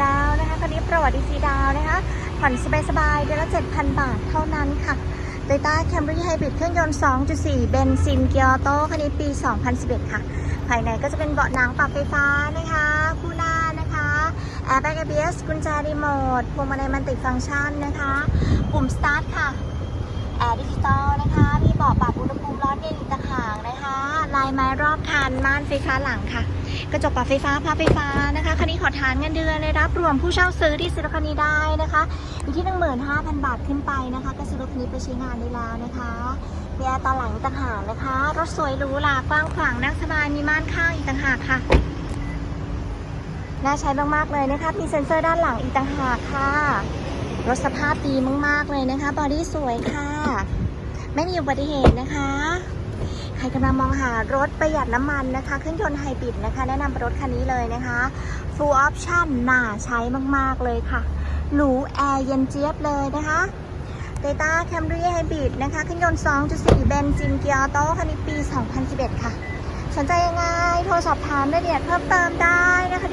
แล้วนะคะคันนี้ประวัติสีดาวนะคะ ผ่อนสบายๆเดือนละ 7,000 บาทเท่านั้นค่ะ Toyota Camry Hybrid เครื่องยนต์ 2.4 เบนซินเกียร์โต้คันนี้ปี 2011 ค่ะ ภายในก็จะเป็นเบาะหนังปรับไฟฟ้านะคะ คู่หน้านะคะแอร์แบกเอเบียสกุญแจรีโมทพวงมาลัยมันติดฟังก์ชันนะคะ ปุ่มสตาร์ทค่ะ ไม้รอบคันม่านไฟฟ้าหลังค่ะ กระจกปรับไฟฟ้าพับไฟฟ้านะคะคันนี้ขอทานเงินเดือนเลยรับรวมผู้เช่าซื้อที่ซื้อรถคันนี้ได้นะคะอยู่ที่ 15,000 บาทขึ้นไปนะคะก็ซื้อรถคันนี้ไปใช้งานได้แล้วนะคะมีแอร์ตอนหลังต่างหากนะคะรถสวยหรูหรากว้างขวางนั่งสบายมีม่านข้างอีกต่างหากค่ะน่าใช้มากๆเลยนะคะมีเซ็นเซอร์ด้านหลังอีกต่างหากค่ะรถสภาพดีมากๆเลยนะคะบอดี้สวยค่ะ ไม่มีอุบัติเหตุนะคะ ใครกำลังมองหารถประหยัดน้ำมันนะคะ เครื่องยนต์ไฮบริดนะคะ แนะนำรถคันนี้เลยนะคะ full option น่าใช้มาก ๆ เลยค่ะ หรูแอร์เย็นเจี๊ยบเลยนะคะ Toyota Camry Hybrid นะคะ เครื่องยนต์ 2.4 เบนซินเกียร์ออโต้คันนี้ปี 2011 ค่ะ สนใจยังไง โทรสอบถามรายละเอียดเพิ่มเติมได้นะคะ